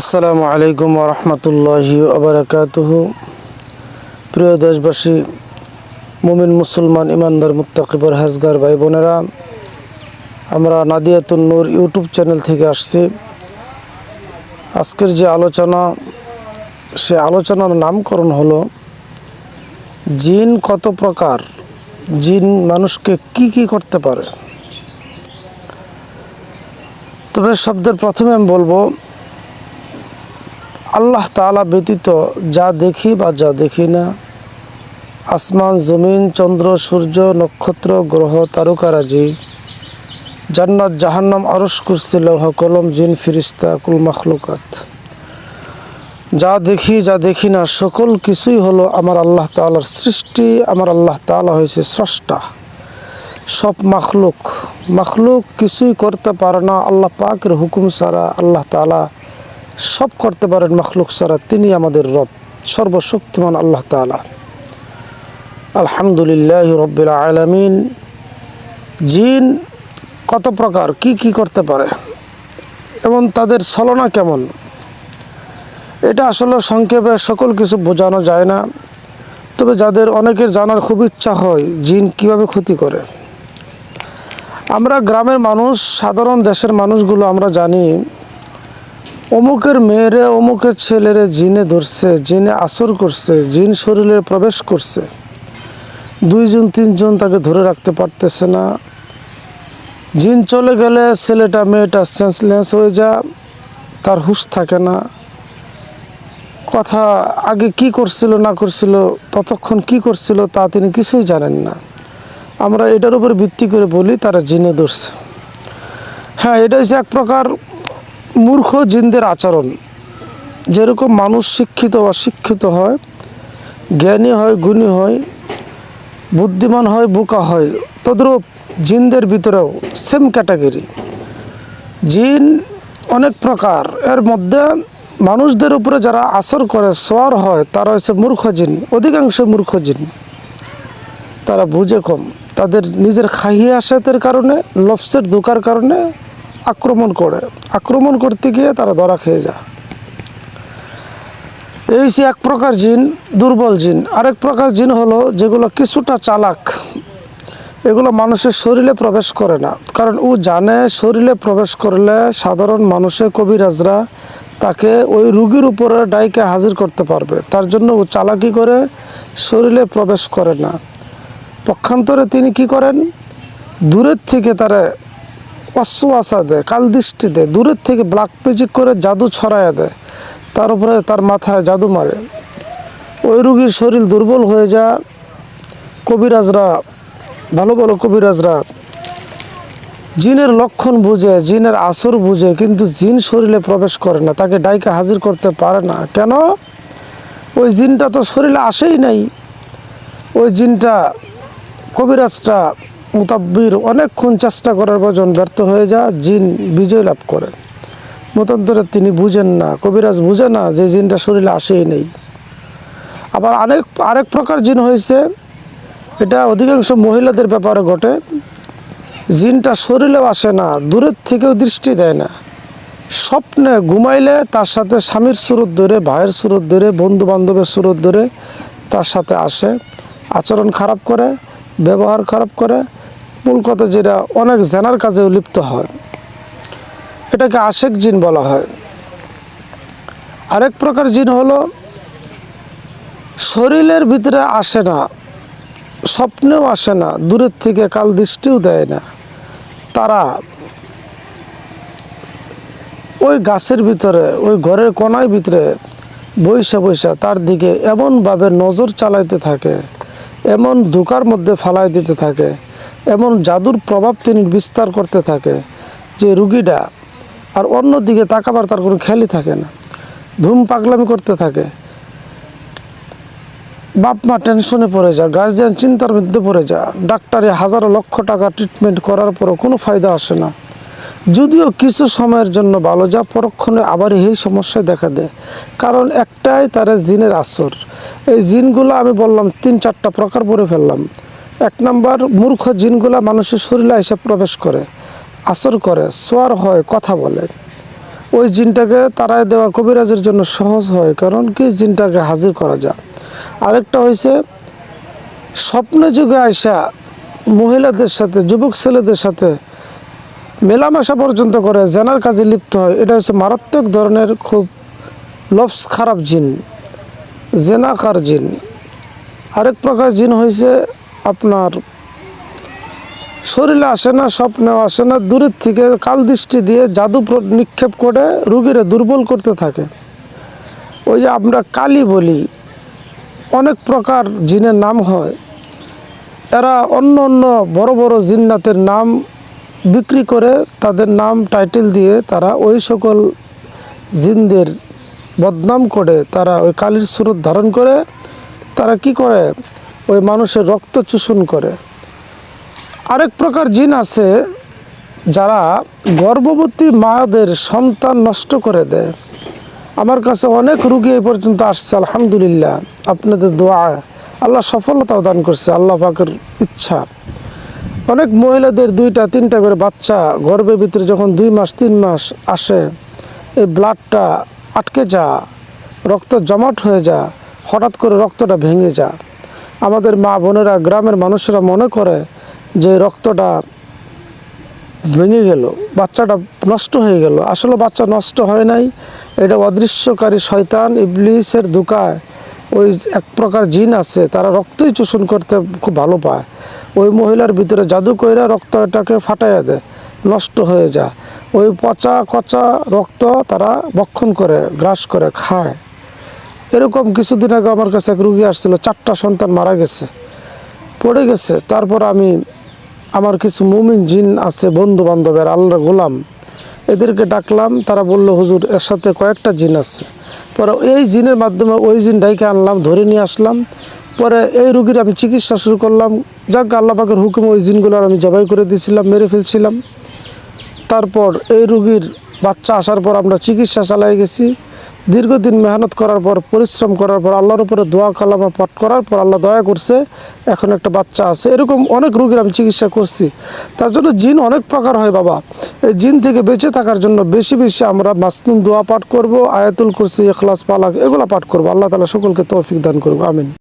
আসসালামু আলাইকুম রহমতুল্লাহি আবরাকাতুহ প্রিয় দেশবাসী, মুমিন মুসলমান ইমানদার মুত্তাকিবর হাজগার ভাই বোনেরা আমরা নাদিয়াতুন নূর ইউটিউব চ্যানেল থেকে আসছি। আজকের যে আলোচনা, সে আলোচনার নামকরণ হলো, জিন কত প্রকার, জিন মানুষকে কি কি করতে পারে? তবে শব্দের প্রথমে আমি বলব আল্লাহ তাআলা ব্যতীত যা দেখি বা যা দেখি না, আসমান, জমিন, চন্দ্র, সূর্য, নক্ষত্র, গ্রহ তারকারাজি জান্নাত, জাহান্নাম আরস কুরসি কলম, জিন, ফিরিস্তা, কুল, মখলুকাত। যা দেখি যা দেখি না, সকল কিছুই হলো আমার আল্লাহ তাআলার সৃষ্টি, আমার আল্লাহ তাআলা হয়েছে স্রষ্টা। সব মাখলুক মাখলুক কিছুই করতে পারে না, আল্লাহ পাকের হুকুম ছাড়া আল্লাহ তাআলা সব করতে পারেন মখলুক সারা তিনি আমাদের রব, সর্বশক্তিমান আল্লাহ তাআলা। আলহামদুলিল্লাহ রব্বিল আলামিন। জিন কত প্রকার, কি কি করতে পারে, এবং তাদের ছলনা কেমন? এটা আসলে সংক্ষেপে সকল কিছু বোঝানো যায় না। তবে যাদের অনেকের জানার খুব ইচ্ছা হয়, জিন কীভাবে ক্ষতি করে। আমরা গ্রামের মানুষ, সাধারণ দেশের মানুষগুলো আমরা জানি অমুকের মেয়েরে, অমুকের ছেলেরে জিনে ধরছে, জিনে আসর করছে, জিন শরীরে প্রবেশ করছে। দুইজন, তিনজন তাকে ধরে রাখতে পারতেছে না। জিন চলে গেলে ছেলেটা, মেয়েটা সেন্সলেস হয়ে যা তার হুশ থাকে না। কথা আগে কি করছিল, না করছিল, ততক্ষণ কি করছিল তা তিনি কিছুই জানেন না। আমরা এটার উপর ভিত্তি করে বলি, তারা জিনে ধরছে। হ্যাঁ এটা হচ্ছে এক প্রকার মূর্খ জিনদের আচরণ। যেরকম মানুষ শিক্ষিত বা শিক্ষিত হয়, জ্ঞানী হয়, গুণী হয়, বুদ্ধিমান হয়, বোকা হয়, তদ্রূপ জিনদের ভিতরেও সেম ক্যাটাগরি জিন অনেক প্রকার। এর মধ্যে মানুষদের উপরে যারা আসর করে, সোয়ার হয়, তারা হচ্ছে মূর্খ জিন, অধিকাংশ মূর্খ জিন। তারা বুঝে কম। তাদের নিজের খাহি আসাতের কারণে, লফসের ধোকার কারণে আক্রমণ করে। আক্রমণ করতে গিয়ে তারা ধরা খেয়ে যায়। এই সে এক প্রকার জিন, দুর্বল জিন। আরেক প্রকার জিন হলো যেগুলো কিছুটা চালাক। এগুলো মানুষের শরীরে প্রবেশ করে না। কারণ ও জানে শরীরে প্রবেশ করলে সাধারণ মানুষের কবিরাজরা তাকে ওই রুগীর উপরে ডাইকে হাজির করতে পারবে। তার জন্য ও চালাকি করে শরীরে প্রবেশ করে না। পক্ষান্তরে তিনি কি করেন? দূরের থেকে তারা অশ্বাসা দেয়, কালদৃষ্টি দেয়, দূরের থেকে ব্ল্যাক ম্যাজিক করে জাদু ছড়াইয়া দেয়। তার উপরে তার মাথায় জাদু মারে। ওই রুগীর শরীর দুর্বল হয়ে যা কবিরাজরা, ভালো ভালো কবিরাজরা জিনের লক্ষণ বুঝে, জিনের আসর বুঝে, কিন্তু জিন শরীরে প্রবেশ করে না। তাকে ডাইকে হাজির করতে পারে না। কেন? ওই জিনটা তো শরীরে আসেই নাই। ওই জিনটা, কবিরাজটা মুতাব্বির অনেকক্ষণ চেষ্টা করার পর্যন্ত ব্যর্থ হয়ে যা জিন বিজয় লাভ করে। মতান্তরে তিনি বুঝেন না, কবিরাজ বুঝে না যে জিনটা শরীরে আসেই নেই। আবার আরেক আরেক প্রকার জিন হয়েছে, এটা অধিকাংশ মহিলাদের ব্যাপারে ঘটে। জিনটা শরীরেও আসে না, দূরের থেকেও দৃষ্টি দেয় না। স্বপ্নে ঘুমাইলে তার সাথে স্বামীর সুরত ধরে, ভাইয়ের সুরত ধরে বন্ধু বান্ধবের সুরত ধরে তার সাথে আসে। আচরণ খারাপ করে, ব্যবহার খারাপ করে মূল কথা যেটা, অনেক জেনার কাজেও লিপ্ত হয় এটাকে আশেক জিন বলা হয়। আরেক প্রকার জিন হলো, শরীরের ভিতরে আসে না, স্বপ্নেও আসে না, দূরের থেকে কাল দৃষ্টিও দেয় না, তারা ওই গাছের ভিতরে, ওই ঘরের কোনায় ভিতরে বৈশা বৈশা তার দিকে এমনভাবে নজর চালাইতে থাকে, এমন ধোকার মধ্যে ফালাই দিতে থাকে এমন জাদুর প্রভাব তিনি বিস্তার করতে থাকে যে রুগীটা আর অন্য দিকে তাকাবার তার কোনো খেয়ালই থাকে না। ধুম পাগলামি করতে থাকে। বাপ মা টেনশনে পড়ে যা গার্জিয়ান চিন্তার মধ্যে পড়ে যা ডাক্তারে হাজারো লক্ষ টাকা ট্রিটমেন্ট করার পরও কোনো ফায়দা আসে না। যদিও কিছু সময়ের জন্য ভালো যা পরক্ষণে আবার এই সমস্যায় দেখা দেয়। কারণ একটাই তারা জিনের আসর। এই জিনগুলো আমি বললাম তিন চারটা প্রকার পরে ফেললাম। এক নম্বর, মূর্খ জিনগুলা মানুষের শরীরে এসে প্রবেশ করে, আসর করে, সোয়ার হয়, কথা বলে। ওই জিনটাকে তারাই দেওয়া কবিরাজের জন্য সহজ হয়, কারণ কি জিনটাকে হাজির করা যায়। আরেকটা হয়েছে স্বপ্নে যুগে আয়সা মহিলাদের সাথে, যুবক ছেলেদের সাথে মেলামেশা পর্যন্ত করে, জেনার কাজে লিপ্ত হয়। এটা হচ্ছে মারাত্মক ধরনের খুব লফস খারাপ জিন, জেনাকার জিন। আরেক প্রকার জিন হয়েছে আপনার শরীরে আসে না স্বপ্নেও আসে না, দূরের থেকে কাল দৃষ্টি দিয়ে জাদু নিক্ষেপ করে রুগীরে দুর্বল করতে থাকে। ওই যে আমরা কালি বলি, অনেক প্রকার জিনের নাম হয়। এরা অন্য অন্য বড় বড় জিন্নাতের নাম বিক্রি করে তাদের নাম টাইটেল দিয়ে তারা ওই সকল জিনদের বদনাম করে, তারা ওই কালির স্রোত ধারণ করে। তারা কি করে? ওই মানুষের রক্ত চূষণ করে। আরেক প্রকার জিন আছে যারা গর্ভবতী মাদের সন্তান নষ্ট করে দেয়। আমার কাছে অনেক রুগী এই পর্যন্ত আসছে, আলহামদুলিল্লাহ। আপনাদের দোয়া আল্লাহ সফলতাও দান করছে, আল্লাহ পাকের ইচ্ছা। অনেক মহিলাদের দুইটা, তিনটা করে বাচ্চা গর্ভের ভিতরে যখন দুই মাস, তিন মাস আসে, এই ব্লাডটা আটকে যা রক্ত জমাট হয়ে যা হঠাৎ করে রক্তটা ভেঙে যা আমাদের মা বোনেরা, গ্রামের মানুষেরা মনে করে যে রক্তটা ভেঙে গেল, বাচ্চাটা নষ্ট হয়ে গেল। আসলে বাচ্চা নষ্ট হয় নাই, এটা অদৃশ্যকারী শয়তান ইবলিসের দুকায় ওই এক প্রকার জিন আছে, তারা রক্তই চোষণ করতে খুব ভালো পায়। ওই মহিলার ভিতরে জাদু কইরা রক্তটাকে ফাটাইয়া দেয়, নষ্ট হয়ে যায়। ওই পচা কচা রক্ত তারা বক্ষণ করে, গ্রাস করে, খায়। এরকম কিছুদিন আগে আমার কাছে এক রুগী আসছিল, চারটা সন্তান মারা গেছে, পড়ে গেছে। তারপর আমি আমার কিছু মুমিন জিন আছে বন্ধু বান্ধবের আল্লাহ গোলাম, এদেরকে ডাকলাম। তারা বলল, হুজুর, এর সাথে কয়েকটা জিন আছে। পরে এই জিনের মাধ্যমে ওই জিন ডাইকে আনলাম, ধরে নিয়ে আসলাম। পরে এই রুগীর আমি চিকিৎসা শুরু করলাম। যাক, আল্লাহ পাকের হুকুম ওই জিনগুলো আমি জবাই করে দিয়েছিলাম, মেরে ফেলছিলাম। তারপর এই রুগীর বাচ্চা আসার পর আমরা চিকিৎসা চালাই গেছি। দীর্ঘদিন মেহনত করার পর, পরিশ্রম করার পর আল্লাহর উপরে দোয়া কালামা পাঠ করার পর আল্লাহ দয়া করছে, এখন একটা বাচ্চা আছে। এরকম অনেক রোগীর আমি চিকিৎসা করছি। তার জন্য জিন অনেক প্রকার হয় বাবা। এই জিন থেকে বেঁচে থাকার জন্য বেশি বেশি আমরা মাসনুম দোয়া পাঠ করব, আয়াতুল কুরসি এখলাস পালাক, এগুলো পাঠ করব। আল্লাহ তালা সকলকে তৌফিক দান করব আমিন।